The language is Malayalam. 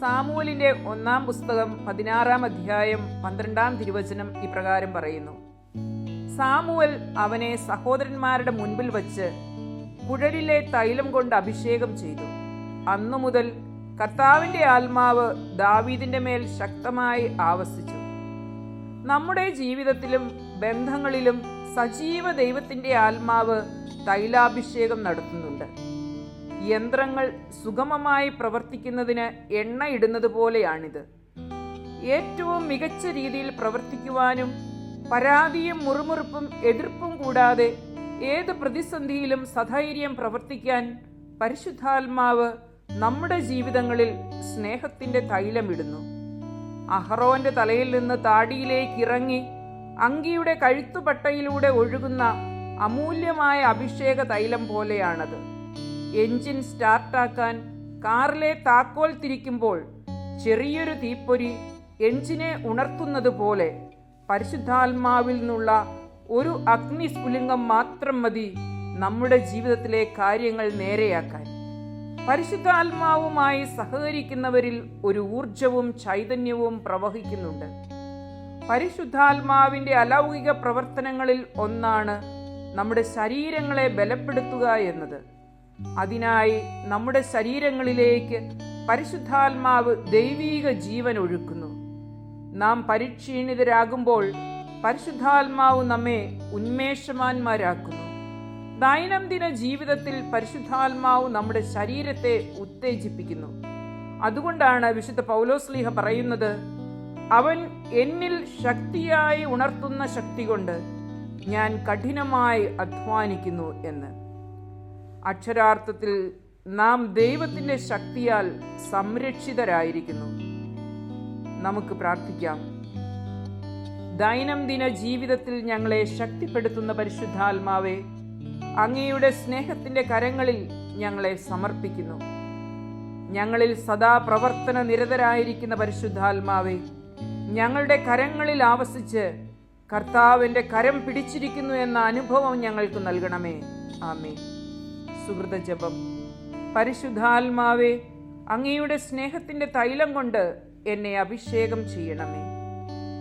സാമുവലിന്റെ ഒന്നാം പുസ്തകം പതിനാറാം അധ്യായം പന്ത്രണ്ടാം തിരുവചനം ഇപ്രകാരം പറയുന്നു. സാമുവൽ അവനെ സഹോദരന്മാരുടെ മുൻപിൽ വച്ച് കുഴലിലെ തൈലം കൊണ്ട് അഭിഷേകം ചെയ്തു. അന്നു മുതൽ കർത്താവിന്റെ ആത്മാവ് ദാവീദിന്റെ മേൽ ശക്തമായി ആവസിച്ചു. നമ്മുടെ ജീവിതത്തിലും ബന്ധങ്ങളിലും സജീവ ദൈവത്തിന്റെ ആത്മാവ് തൈലാഭിഷേകം നടത്തുന്നുണ്ട്. യന്ത്രങ്ങൾ സുഗമമായി പ്രവർത്തിക്കുന്നതിന് എണ്ണ ഇടുന്നത് പോലെയാണിത്. ഏറ്റവും മികച്ച രീതിയിൽ പ്രവർത്തിക്കുവാനും പരാതിയും മുറുമുറുപ്പും എതിർപ്പും കൂടാതെ ഏത് പ്രതിസന്ധിയിലും സധൈര്യം പ്രവർത്തിക്കാൻ പരിശുദ്ധാത്മാവ് നമ്മുടെ ജീവിതങ്ങളിൽ സ്നേഹത്തിന്റെ തൈലമിടുന്നു. അഹറോന്റെ തലയിൽ നിന്ന് താടിയിലേക്ക് ഇറങ്ങി അങ്കിയുടെ കഴുത്തുപട്ടയിലൂടെ ഒഴുകുന്ന അമൂല്യമായ അഭിഷേക തൈലം പോലെയാണത്. എഞ്ചിൻ സ്റ്റാർട്ടാക്കാൻ കാറിലെ താക്കോൽ തിരിക്കുമ്പോൾ ചെറിയൊരു തീപ്പൊരി എഞ്ചിനെ ഉണർത്തുന്നത് പോലെ പരിശുദ്ധാത്മാവിൽ നിന്നുള്ള ഒരു അഗ്നിസ്ഫുലിംഗം മാത്രം മതി നമ്മുടെ ജീവിതത്തിലെ കാര്യങ്ങൾ നേരെയാക്കാൻ. പരിശുദ്ധാത്മാവുമായി സഹകരിക്കുന്നവരിൽ ഒരു ഊർജവും ചൈതന്യവും പ്രവഹിക്കുന്നുണ്ട്. പരിശുദ്ധാത്മാവിന്റെ അലൗകിക പ്രവർത്തനങ്ങളിൽ ഒന്നാണ് നമ്മുടെ ശരീരങ്ങളെ ബലപ്പെടുത്തുക എന്നത്. അതിനായി നമ്മുടെ ശരീരങ്ങളിലേക്ക് പരിശുദ്ധാത്മാവ് ദൈവീക ജീവൻ ഒഴുക്കുന്നു. നാം പരിക്ഷീണിതരാകുമ്പോൾ പരിശുദ്ധാത്മാവ് നമ്മെ ഉന്മേഷവാന്മാരാക്കുന്നു. ദൈനംദിന ജീവിതത്തിൽ പരിശുദ്ധാത്മാവ് നമ്മുടെ ശരീരത്തെ ഉത്തേജിപ്പിക്കുന്നു. അതുകൊണ്ടാണ് വിശുദ്ധ പൗലോസ്ലീഹ പറയുന്നത് അവൻ എന്നിൽ ശക്തിയായി ഉണർത്തുന്ന ശക്തി കൊണ്ട് ഞാൻ കഠിനമായി അധ്വാനിക്കുന്നു എന്ന്. അക്ഷരാർത്ഥത്തിൽ നാം ദൈവത്തിന്റെ ശക്തിയാൽ സംരക്ഷിതരായിരിക്കുന്നു. നമുക്ക് പ്രാർത്ഥിക്കാം. ദൈനംദിന ജീവിതത്തിൽ ഞങ്ങളെ ശക്തിപ്പെടുത്തുന്ന പരിശുദ്ധാത്മാവെ അങ്ങയുടെ സ്നേഹത്തിന്റെ കരങ്ങളിൽ ഞങ്ങളെ സമർപ്പിക്കുന്നു. ഞങ്ങളിൽ സദാ പ്രവർത്തന നിരതരായിരിക്കുന്ന പരിശുദ്ധാത്മാവെ ഞങ്ങളുടെ കരങ്ങളിൽ ആവസിച്ച് കർത്താവിന്റെ കരം പിടിച്ചിരിക്കുന്നു എന്ന അനുഭവം ഞങ്ങൾക്ക് നൽകണമേ. ആമേ സുഹൃത ജപം. പരിശുദ്ധാത്മാവെ അങ്ങയുടെ സ്നേഹത്തിന്റെ തൈലം കൊണ്ട് എന്നെ അഭിഷേകം ചെയ്യണമേ.